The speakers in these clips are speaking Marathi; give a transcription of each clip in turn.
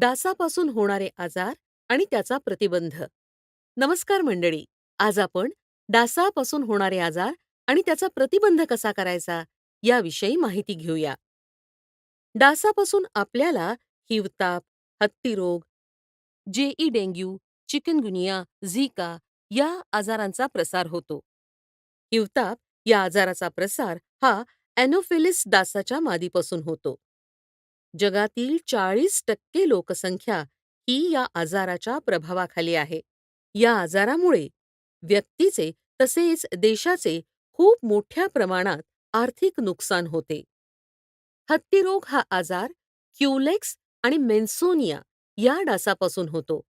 डासापासून होणारे आजार आणि त्याचा प्रतिबंध. नमस्कार मंडळी. आज आपण डासापासून होणारे आजार आणि त्याचा प्रतिबंध कसा करायचा याविषयी माहिती घेऊया. डासापासून आपल्याला हिवताप, हत्तीरोग, जेई डेंग्यू, चिकनगुनिया, झिका या आजारांचा प्रसार होतो. हिवताप या आजाराचा प्रसार हा ॲनोफिलीस डासाच्या मादीपासून होतो. जगातील चाळीस टक्के लोकसंख्या ही या आजाराच्या प्रभावाखाली आहे. या आजारामुळे व्यक्तीचे तसेच देशाचे खूप मोठ्या प्रमाणात आर्थिक नुकसान होते. हत्तीरोग हा आजार क्युलेक्स आणि मेन्सोनिया या डासापासून होतो.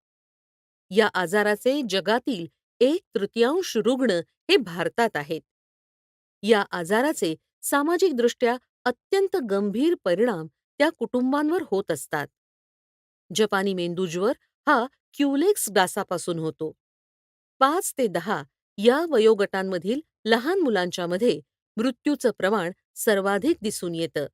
या आजाराचे जगातील एक तृतीयांश रुग्ण हे भारतात आहेत. या आजाराचे सामाजिकदृष्ट्या अत्यंत गंभीर परिणाम त्या कुटुंबांवर होत असतात. जपानी मेंदूज्वर हा क्युलेक्स डासापासून होतो. पाच ते दहा या वयोगटांमधील लहान मुलांच्यामध्ये मृत्यूचं प्रमाण सर्वाधिक दिसून येतं.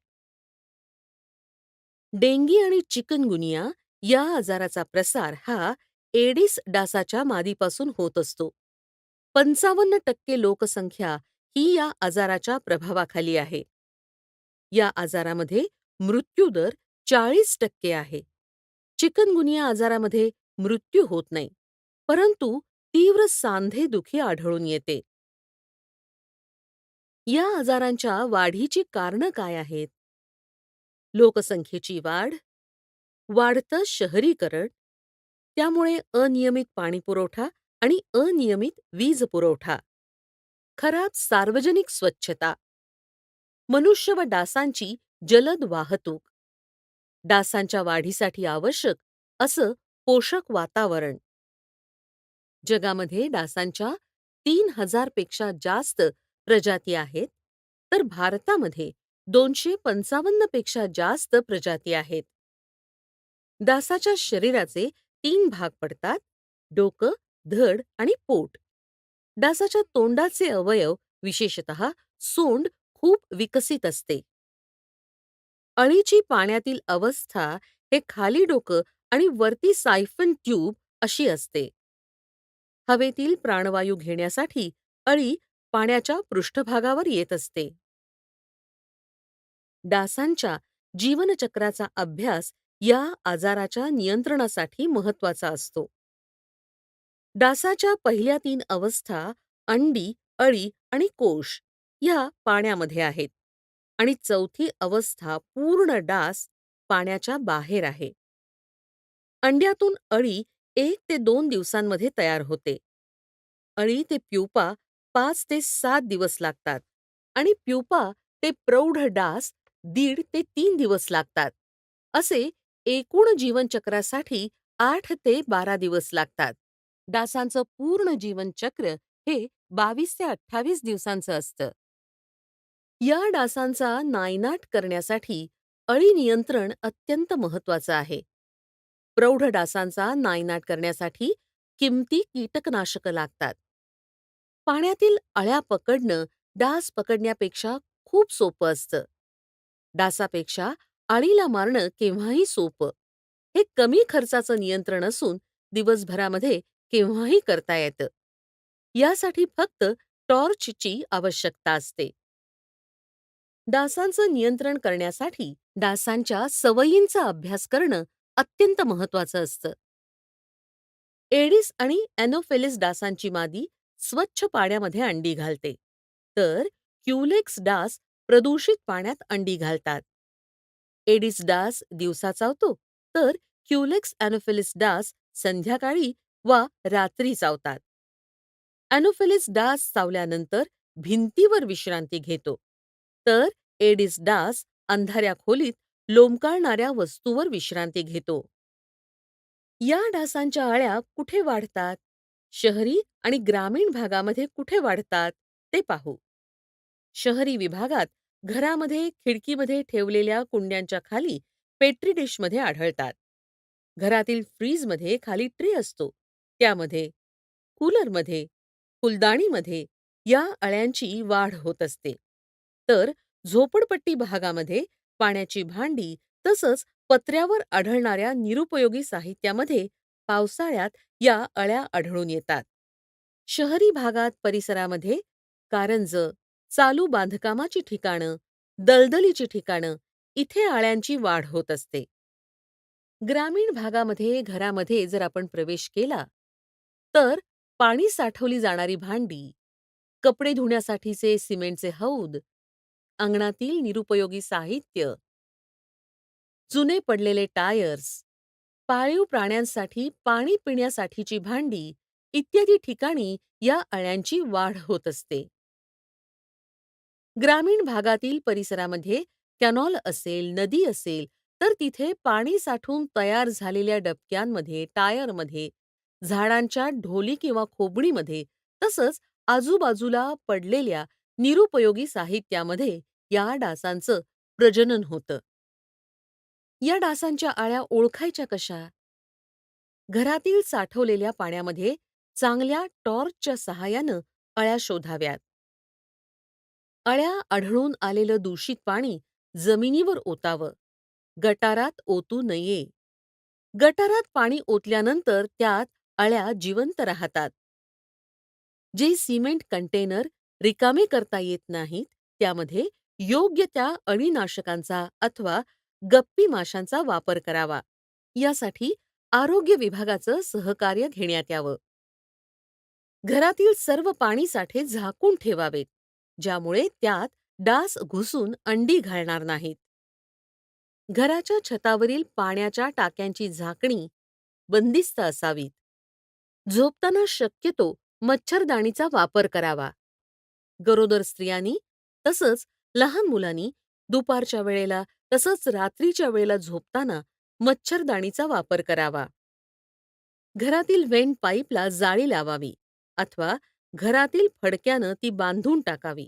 डेंगी आणि चिकनगुनिया या आजाराचा प्रसार हा एडिस डासाच्या मादीपासून होत असतो. पंचावन्न टक्के लोकसंख्या ही या आजाराच्या प्रभावाखाली आहे. या आजारामध्ये मृत्यूदर चाळीस टक्के आहे. चिकनगुनिया आजारामध्ये मृत्यू होत नाही, परंतु तीव्र सांधेदुखी आढळून येते. या आजारांच्या वाढीची कारणं काय आहेत? लोकसंख्येची वाढ, वाढतं शहरीकरण, त्यामुळे अनियमित पाणीपुरवठा आणि अनियमित वीज पुरवठा, खराब सार्वजनिक स्वच्छता, मनुष्य व डासांची जलद वाहतूक, डासांच्या वाढीसाठी आवश्यक असं पोषक वातावरण. जगामध्ये डासांच्या तीन हजारपेक्षा जास्त प्रजाती आहेत, तर भारतामध्ये दोनशे पंचावन्नपेक्षा जास्त प्रजाती आहेत. डासाच्या शरीराचे तीन भाग पडतात डोकं, धड आणि पोट. डासाच्या तोंडाचे अवयव विशेषतः सोंड खूप विकसित असते. अळीची पाण्यातील अवस्था हे खाली डोकं आणि वरती सायफन ट्यूब अशी असते. हवेतील प्राणवायू घेण्यासाठी अळी पाण्याच्या पृष्ठभागावर येत असते. डासांच्या जीवनचक्राचा अभ्यास या आजाराच्या नियंत्रणासाठी महत्त्वाचा असतो. डासाच्या पहिल्या तीन अवस्था अंडी, अळी आणि कोश ह्या पाण्यामध्ये आहेत आणि चौथी अवस्था पूर्ण डास पाण्याच्या बाहेर आहे. अंड्यातून अळी एक ते दोन दिवसांमध्ये तयार होते. अळी ते प्युपा पाच ते सात दिवस लागतात आणि प्युपा ते प्रौढ डास दीड ते तीन दिवस लागतात. असे एकूण जीवनचक्रासाठी आठ ते बारा दिवस लागतात. डासांचं पूर्ण जीवनचक्र हे बावीस ते अठ्ठावीस दिवसांचं असतं. या डासांचा नायनाट करण्यासाठी अळी नियंत्रण अत्यंत महत्वाचं आहे. प्रौढ डासांचा नायनाट करण्यासाठी किमती कीटकनाशकं लागतात. पाण्यातील अळ्या पकडणं डास पकडण्यापेक्षा खूप सोपं असतं. डासापेक्षा अळीला मारणं केव्हाही सोपं. हे कमी खर्चाचं नियंत्रण असून दिवसभरामध्ये केव्हाही करता येतं. यासाठी फक्त टॉर्चची आवश्यकता असते. डासांचं नियंत्रण करण्यासाठी डासांच्या सवयींचा अभ्यास करणं अत्यंत महत्वाचं असतं. एडिस आणि अॅनोफेलिस डासांची मादी स्वच्छ पाण्यामध्ये अंडी घालते, तर क्युलेक्स डास प्रदूषित पाण्यात अंडी घालतात. एडिस डास दिवसा चावतो, तर क्युलेक्स ॲनोफिलिस डास संध्याकाळी वा रात्री चावतात. ॲनोफिलिस डास चावल्यानंतर भिंतीवर विश्रांती घेतो, तर एडिस डास अंधाऱ्या खोलीत लोंबकाळणाऱ्या वस्तूवर विश्रांती घेतो. या डासांच्या अळ्या कुठे वाढतात? शहरी आणि ग्रामीण भागामध्ये कुठे वाढतात ते पाहू. शहरी विभागात घरामध्ये खिडकीमध्ये ठेवलेल्या कुंड्यांच्या खाली पेट्री डिशमध्ये आढळतात. घरातील फ्रीजमध्ये खाली ट्रे असतो, त्यामध्ये, कूलरमध्ये, फुलदाणीमध्ये या अळ्यांची वाढ होत असते. तर झोपडपट्टी भागामध्ये पाण्याची भांडी तसंच पत्र्यावर आढळणाऱ्या निरुपयोगी साहित्यामध्ये पावसाळ्यात या अळ्या आढळून येतात. शहरी भागात परिसरामध्ये कारंज चालू बांधकामाची ठिकाणं, दलदलीची ठिकाणं इथे अळ्यांची वाढ होत असते. ग्रामीण भागामध्ये घरामध्ये जर आपण प्रवेश केला, तर पाणी साठवली जाणारी भांडी, कपडे धुण्यासाठीचे सिमेंटचे हौद, अंगणातील निरुपयोगी साहित्य, जुने पडलेले टायर्स, पाळीव प्राण्यांसाठी पाणी पिण्यासाठीची भांडी इत्यादी ठिकाणी या अळ्यांची वाढ होत असते. ग्रामीण भागातील परिसरामध्ये कॅनॉल असेल, नदी असेल, तर तिथे पाणी साठून तयार झालेल्या डबक्यांमध्ये, टायरमध्ये, झाडांच्या ढोली किंवा खोबणीमध्ये तसंच आजूबाजूला पडलेल्या निरुपयोगी साहित्यामध्ये या डासांचं प्रजनन होतं. या डासांच्या अळ्या ओळखायच्या कशा? घरातील साठवलेल्या पाण्यामध्ये चांगल्या टॉर्चच्या सहाय्यानं अळ्या शोधाव्यात. अळ्या आढळून आलेलं दूषित पाणी जमिनीवर ओतावं. गटारात ओतू नये. गटारात पाणी ओतल्यानंतर त्यात अळ्या जिवंत राहतात. जे सिमेंट कंटेनर रिकामे करता येत नाहीत, त्यामध्ये योग्य त्या अळीनाशकांचा अथवा गप्पी माशांचा वापर करावा. यासाठी आरोग्य विभागाचं सहकार्य घेण्यात यावं. घरातील सर्व पाणीसाठे झाकून ठेवावेत, ज्यामुळे त्यात डास घुसून अंडी घालणार नाहीत. घराच्या छतावरील पाण्याच्या टाक्यांची झाकणी बंदिस्त असावीत. झोपताना शक्यतो मच्छरदाणीचा वापर करावा. गरोदर स्त्रियांनी तसंच लहान मुलांनी दुपारच्या वेळेला तसंच रात्रीच्या वेळेला झोपताना मच्छरदाणीचा वापर करावा. घरातील व्हेंट पाईपला जाळी लावावी अथवा घरातील फडक्यानं ती बांधून टाकावी.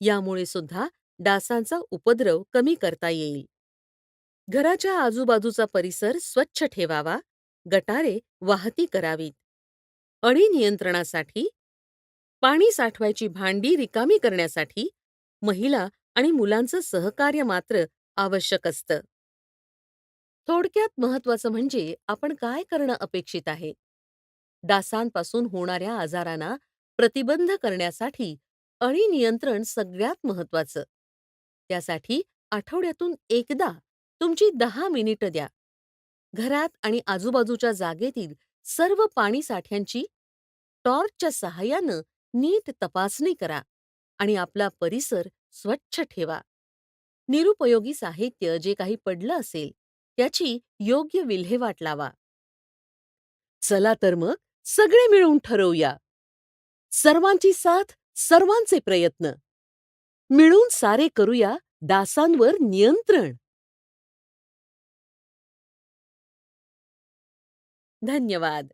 यामुळे सुद्धा डासांचा उपद्रव कमी करता येईल. घराच्या आजूबाजूचा परिसर स्वच्छ ठेवावा, गटारे वाहती करावीत. अळी नियंत्रणासाठी पाणी साठवायची भांडी रिकामी करण्यासाठी महिला आणि मुलांचं सहकार्य मात्र आवश्यक असतं. थोडक्यात महत्वाचं म्हणजे आपण काय करणं अपेक्षित आहे? डासांपासून होणाऱ्या आजारांना प्रतिबंध करण्यासाठी अळी नियंत्रण सगळ्यात महत्वाचं. त्यासाठी आठवड्यातून एकदा तुमची दहा मिनिटं द्या. घरात आणि आजूबाजूच्या जागेतील सर्व पाणी साठ्यांची टॉर्चच्या सहाय्यानं नीट तपासणी करा आणि आपला परिसर स्वच्छ ठेवा. निरुपयोगी साहित्य जे काही पडलं असेल, त्याची योग्य विल्हेवाट लावा. चला तर मग सगळे मिळून ठरवूया. सर्वांची साथ, सर्वांचे प्रयत्न. मिळून सारे करूया डासांवर नियंत्रण. धन्यवाद.